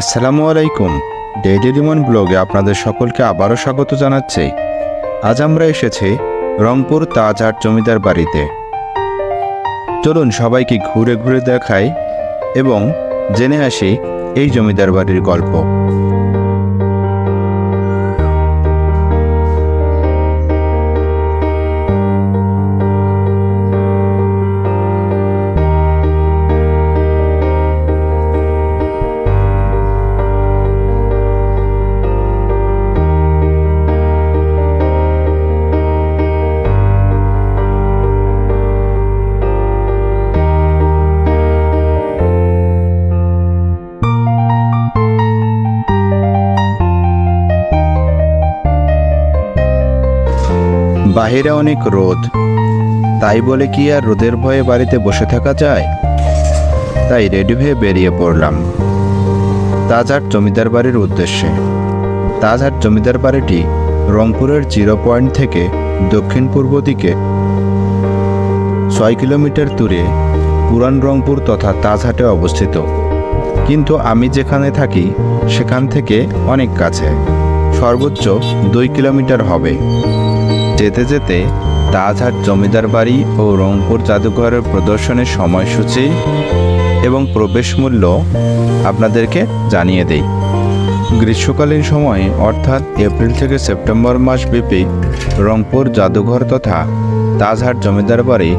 আসসালামু আলাইকুম। ডেইলি রিমন ব্লগে আপনাদের সকলকে আবারও স্বাগত জানাচ্ছি। আজ আমরা এসেছি রংপুর তাজহাট জমিদার বাড়িতে। চলুন সবাইকে ঘুরে ঘুরে দেখাই এবং জেনে আসি এই জমিদার বাড়ির গল্প। বাহিরে অনেক রোদ। তাই বলে কি আর রোদের ভয়ে বাড়িতে বসে থাকা যায়? তাই রেডি হয়ে বেরিয়ে পড়লাম। তাজহাট জমিদার বাড়ির উদ্দেশ্যে। তাজহাট জমিদার বাড়িটি রংপুরের জিরো পয়েন্ট থেকে দক্ষিণ পূর্ব দিকে ছয় কিলোমিটার দূরে পুরান রংপুর তথা তাজহাটে অবস্থিত। কিন্তু আমি যেখানে থাকি, সেখান থেকে অনেক কাছে। সর্বোচ্চ দুই কিলোমিটার হবে। যেতে যেতে তাজহাট জমিদার বাড়ি ও রংপুর জাদুঘরের প্রদর্শনের সময়সূচি এবং প্রবেশ মূল্য আপনাদেরকে জানিয়ে দেই। গ্রীষ্মকালীন সময়ে, অর্থাৎ এপ্রিল থেকে সেপ্টেম্বর মাস ব্যাপী রংপুর জাদুঘর তথা তাজহাট জমিদার বাড়ি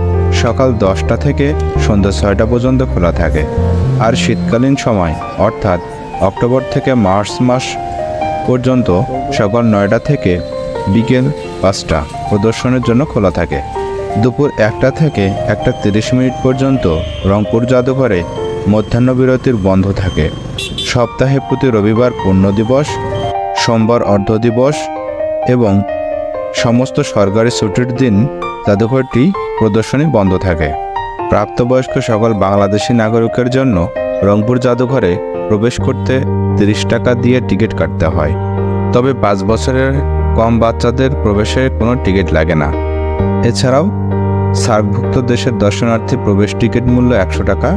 সকাল দশটা থেকে সন্ধ্যা ছয়টা পর্যন্ত খোলা থাকে। আর শীতকালীন সময়, অর্থাৎ অক্টোবর থেকে মার্চ মাস পর্যন্ত সকাল নয়টা থেকে বিকেল পাঁচটা প্রদর্শনের জন্য খোলা থাকে। দুপুর একটা থেকে একটা তিরিশ মিনিট পর্যন্ত রংপুর জাদুঘরে মধ্যাহ্ন বিরতির বন্ধ থাকে। সপ্তাহে প্রতি রবিবার পূর্ণ দিবস, সোমবার অর্ধ দিবস এবং সমস্ত সরকারি ছুটির দিন জাদুঘরটি প্রদর্শনী বন্ধ থাকে। প্রাপ্তবয়স্ক সকল বাংলাদেশি নাগরিকের জন্য রংপুর জাদুঘরে প্রবেশ করতে তিরিশ টাকা দিয়ে টিকিট কাটতে হয়। তবে পাঁচ বছরের কম বাচ্চাদের প্রবেশে কোনো টিকিট লাগে না। এছাড়াও, সার্কভুক্ত দেশের দর্শনার্থী প্রবেশ টিকিট মূল্য একশো টাকা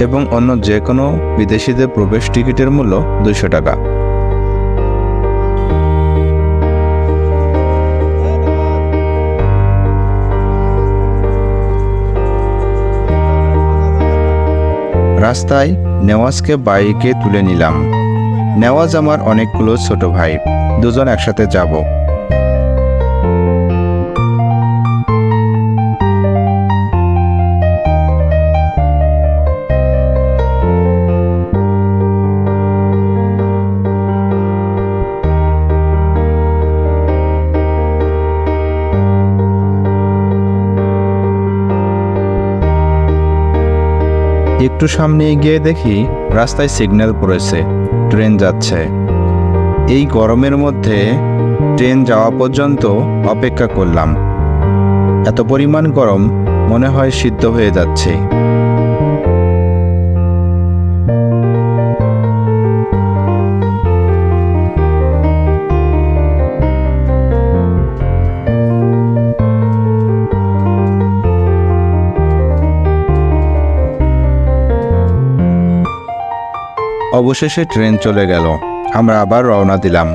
এবং অন্য যে কোনো বিদেশিদের প্রবেশ টিকিটের মূল্য দুইশো টাকা। রাস্তায় নেওয়াজকে বাইকে তুলে নিলাম। নেওয়াজ আমার অনেকগুলো ছোট ভাই। দুজন একসাথে যাব। একটু সামনে গিয়ে দেখি রাস্তায় সিগন্যাল পড়েছে ট্রেন যাচ্ছে। এই গরমের মধ্যে ট্রেন যাওয়া পর্যন্ত অপেক্ষা করলাম। এত পরিমাণ গরম মনে হয় সিদ্ধ হয়ে যাচ্ছে। অবশেষে ট্রেন চলে গেল। আমরা আবার রওনা দিলাম।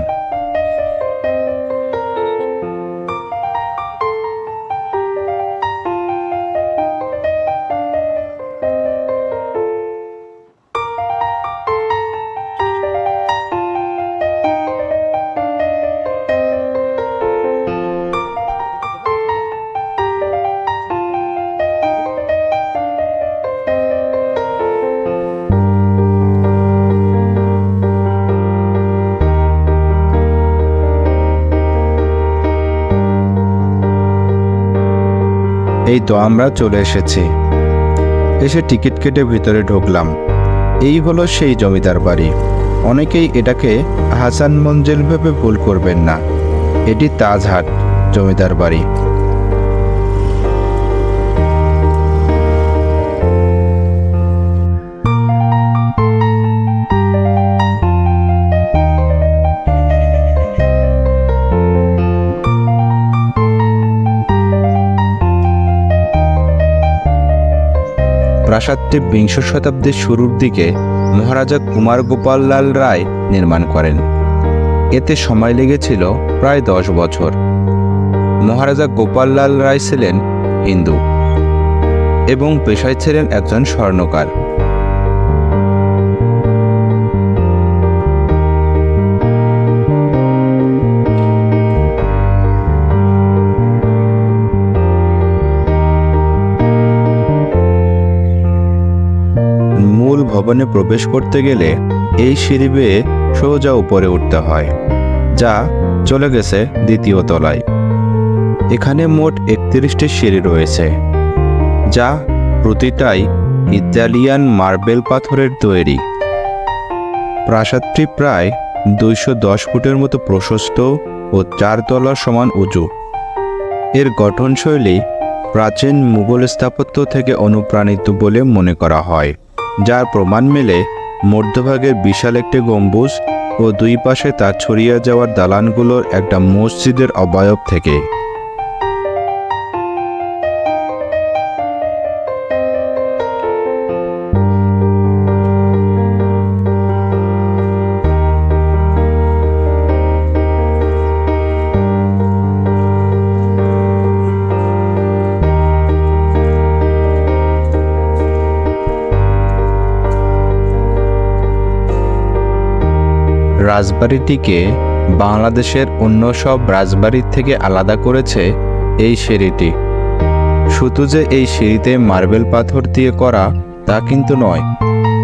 এই তো আমরা চলে এসেছি। এসে টিকিট কেটে ভিতরে ঢুকলাম। এই হলো সেই জমিদার বাড়ি। অনেকেই এটাকে হাসান মঞ্জিল ভেবে ভুল করবেন না। এটি তাজহাট, জমিদার বাড়ি। প্রাসাদটি বিংশ শতাব্দীর শুরুর দিকে মহারাজা কুমার গোপাল লাল রায় নির্মাণ করেন। এতে সময় লেগেছিল প্রায় দশ বছর। মহারাজা গোপাল লাল রায় ছিলেন হিন্দু এবং পেশায় ছিলেন একজন স্বর্ণকার। ভবনে প্রবেশ করতে গেলে এই সিঁড়ি বেয়ে সোজা উপরে উঠতে হয়, যা চলে গেছে দ্বিতীয় তলায়। এখানে মোট একত্রিশটি সিঁড়ি রয়েছে, যা প্রতিটাই ইতালিয়ান মার্বেল পাথরের তৈরি। প্রাসাদটি প্রায় দুইশো দশ ফুটের মতো প্রশস্ত ও চার তলার সমান উঁচু। এর গঠনশৈলী প্রাচীন মুঘল স্থাপত্য থেকে অনুপ্রাণিত বলে মনে করা হয়। যার প্রমাণ মেলে মধ্যভাগের বিশাল একটি গম্বুজ ও দুই পাশে তার ছড়িয়ে যাওয়ার দালানগুলোর একটা মসজিদের অবয়ব থেকে। রাজবাড়িটিকে বাংলাদেশের অন্য সব রাজবাড়ির থেকে আলাদা করেছে এই সিঁড়িটি। শুধু যে এই সিঁড়িতে মার্বেল পাথর দিয়ে করা তা কিন্তু নয়।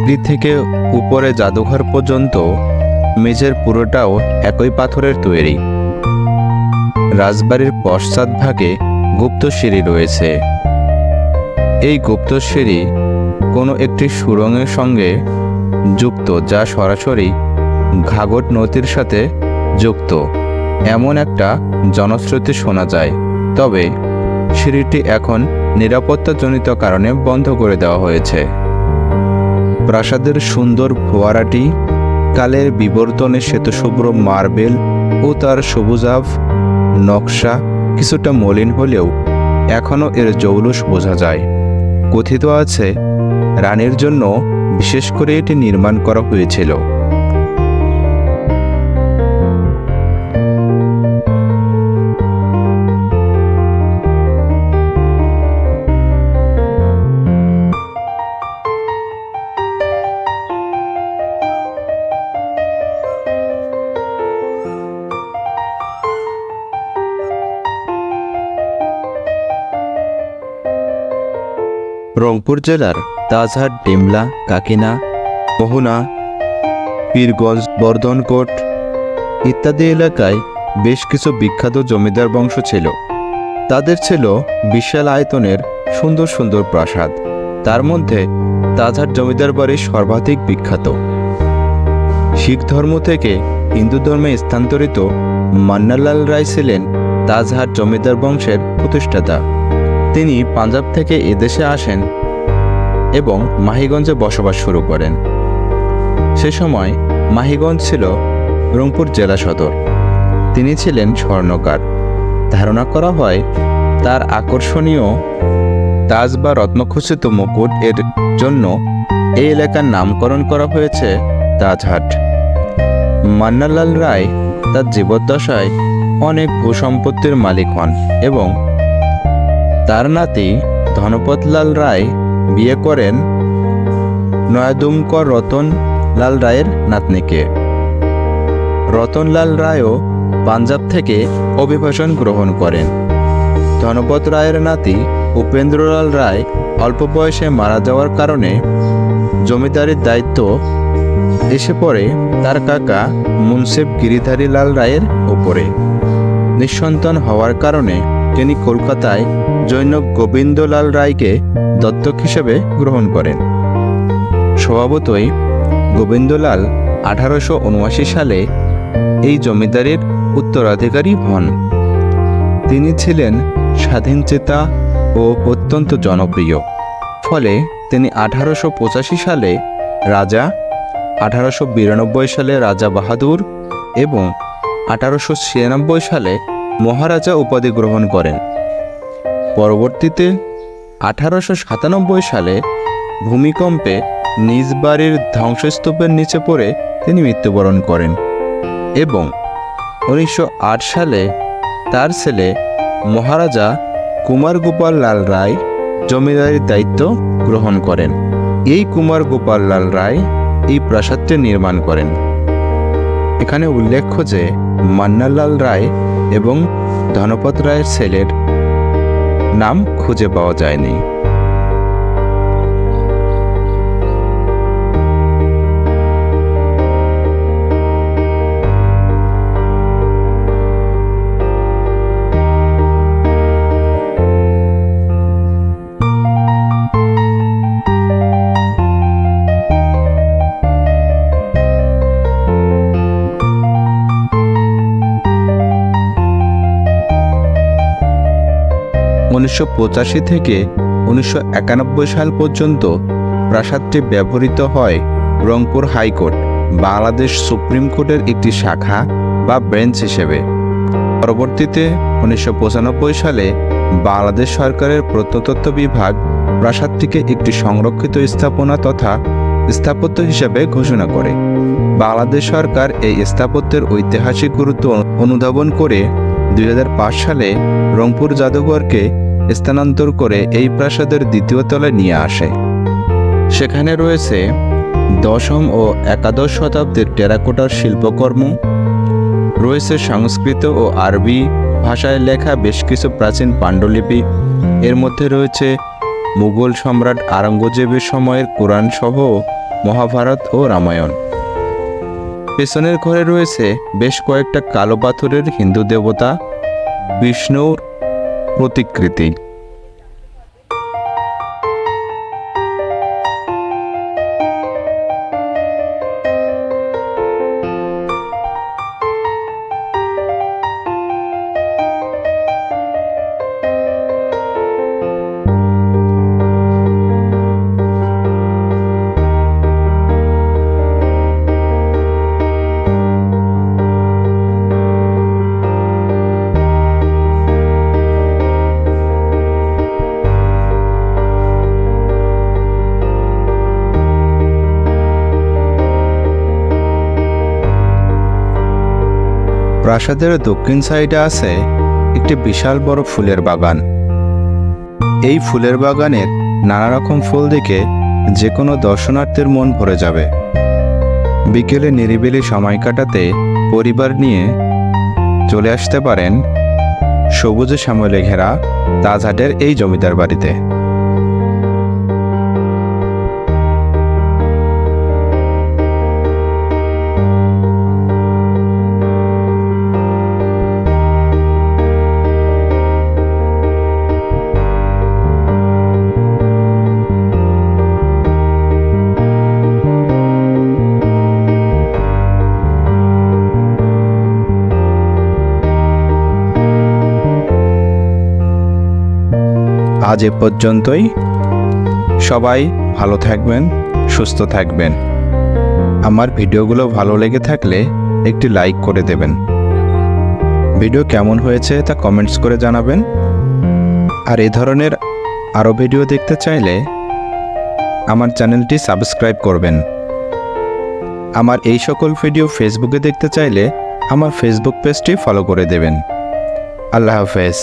সিঁড়ি থেকে উপরে জাদুঘর পর্যন্ত মেঝের পুরোটাও একই পাথরের তৈরি। রাজবাড়ির পশ্চাৎভাগে গুপ্ত সিঁড়ি রয়েছে। এই গুপ্ত সিঁড়ি কোনো একটি সুড়ঙ্গের সঙ্গে যুক্ত, যা সরাসরি ঘাগট নদীর সাথে যুক্ত। এমন একটা জনশ্রুতি শোনা যায়। তবে সিঁড়িটি এখন নিরাপত্তাজনিত কারণে বন্ধ করে দেওয়া হয়েছে। প্রাসাদের সুন্দর ফোয়ারাটি, কালের বিবর্তনে শ্বেতশুভ্র মার্বেল ও তার সবুজাভ নকশা কিছুটা মলিন হলেও এখনও এর জৌলুস বোঝা যায়। কথিত আছে, রানীর জন্য বিশেষ করে এটি নির্মাণ করা হয়েছিল। রংপুর জেলার তাজহাট, ডিমলা, কাকিনা, মোহনা, পীরগঞ্জ, বর্ধনকোট ইত্যাদি এলাকায় বেশ কিছু বিখ্যাত জমিদার বংশ ছিল। তাদের ছিল বিশাল আয়তনের সুন্দর সুন্দর প্রাসাদ। তার মধ্যে তাজহাট জমিদার বাড়ি সর্বাধিক বিখ্যাত। শিখ ধর্ম থেকে হিন্দু ধর্মে স্থানান্তরিত মান্নালাল রায় ছিলেন তাজহাট জমিদার বংশের প্রতিষ্ঠাতা। তিনি পাঞ্জাব থেকে এদেশে আসেন এবং মাহিগঞ্জে বসবাস শুরু করেন। সে সময় মাহিগঞ্জ ছিল রংপুর জেলা সদর। তিনি ছিলেন স্বর্ণকার। ধারণা করা হয় তার আকর্ষণীয় তাজ বা রত্নখচিত মুকুট এর জন্য এই এলাকার নামকরণ করা হয়েছে তাজহাট। মান্নালাল রায় তার জীবদ্দশায় অনেক ভূসম্পত্তির মালিক হন এবং তার নাতি ধনপতলাল রায় বিয়ে করেন নয়াদুমকর রতন লাল রায়ের নাতনিকে। রতনলাল রায়ও পাঞ্জাব থেকে অভিবাসন গ্রহণ করেন। ধনপত রায়ের নাতি উপেন্দ্রলাল রায় অল্প বয়সে মারা যাওয়ার কারণে জমিদারির দায়িত্ব এসে পড়ে তার কাকা মুন্সেফ গিরিধারী লাল রায়ের উপরে। নিঃসন্তান হওয়ার কারণে তিনি কলকাতায় জৈনক গোবিন্দলাল রায়কে দত্তক হিসেবে গ্রহণ করেন। স্বভাবতই গোবিন্দলাল আঠারোশো উনআশি সালে এই জমিদারির উত্তরাধিকারী হন। তিনি ছিলেন স্বাধীনচেতা ও অত্যন্ত জনপ্রিয়। ফলে তিনি আঠারোশো পঁচাশি সালে রাজা, আঠারোশো বিরানব্বই সালে রাজা বাহাদুর এবং আঠারোশো ছিয়ানব্বই সালে মহারাজা উপাধি গ্রহণ করেন। পরবর্তীতে আঠারোশো সাতানব্বই সালে ভূমিকম্পে নিজ বাড়ির ধ্বংসস্তূপের নিচে পড়ে তিনি মৃত্যুবরণ করেন এবং উনিশশো আট সালে তার ছেলে মহারাজা কুমার গোপাল লাল রায় জমিদারির দায়িত্ব গ্রহণ করেন। এই কুমার গোপাল লাল রায় এই প্রাসাদটি নির্মাণ করেন। এখানে উল্লেখ্য যে মান্নালাল রায় এবং ধনপত রায়ের ছেলের নাম খুঁজে পাওয়া যায়নি। উনিশশো পঁচাশি থেকে উনিশশো একানব্বই সাল পর্যন্ত প্রাসাদটি ব্যবহৃত হয় রংপুর হাইকোর্ট, বাংলাদেশ সুপ্রিম কোর্টের একটি শাখা বা বেঞ্চ হিসেবে। পরবর্তীতে উনিশশো পঁচানব্বই সালে বাংলাদেশ সরকারের প্রত্নতত্ত্ব বিভাগ প্রাসাদটিকে একটি সংরক্ষিত স্থাপনা তথা স্থাপত্য হিসেবে ঘোষণা করে। বাংলাদেশ সরকার এই স্থাপত্যের ঐতিহাসিক গুরুত্ব অনুধাবন করে দুই হাজার পাঁচ সালে রংপুর জাদুঘরকে স্থানান্তর করে এই প্রাসাদের দ্বিতীয় তলায় নিয়ে আসে। সেখানে রয়েছে দশম ও একাদশ শতাব্দীর টেরাকোটার শিল্পকর্ম, রয়েছে সংস্কৃত ও আরবি ভাষায় লেখা বেশ কিছু প্রাচীন পাণ্ডুলিপি, এর মধ্যে রয়েছে মুঘল সম্রাট আরঙ্গজেবের সময়ের কোরআন সহ মহাভারত ও রামায়ণ। পেছনের ঘরে রয়েছে বেশ কয়েকটা কালো পাথরের হিন্দু দেবতা, বিষ্ণুর প্রতিকৃতি। প্রাসাদের দক্ষিণ সাইডে আছে একটি বিশাল বড় ফুলের বাগান। এই ফুলের বাগানের নানা রকম ফুল দেখে যে কোনো দর্শনার্থীর মন ভরে যাবে। বিকেলে নিরিবিলি সময় কাটাতে পরিবার নিয়ে চলে আসতে পারেন সবুজে শ্যামলে ঘেরা তাজহাটের এই জমিদার বাড়িতে। আজ এ পর্যন্তই। সবাই ভালো থাকবেন, সুস্থ থাকবেন। আমার ভিডিওগুলো ভালো লেগে থাকলে একটি লাইক করে দেবেন। ভিডিও কেমন হয়েছে তা কমেন্টস করে জানাবেন। আর এ ধরনের আরও ভিডিও দেখতে চাইলে আমার চ্যানেলটি সাবস্ক্রাইব করবেন। আমার এই সকল ভিডিও ফেসবুকে দেখতে চাইলে আমার ফেসবুক পেজটি ফলো করে দেবেন। আল্লাহ হাফেজ।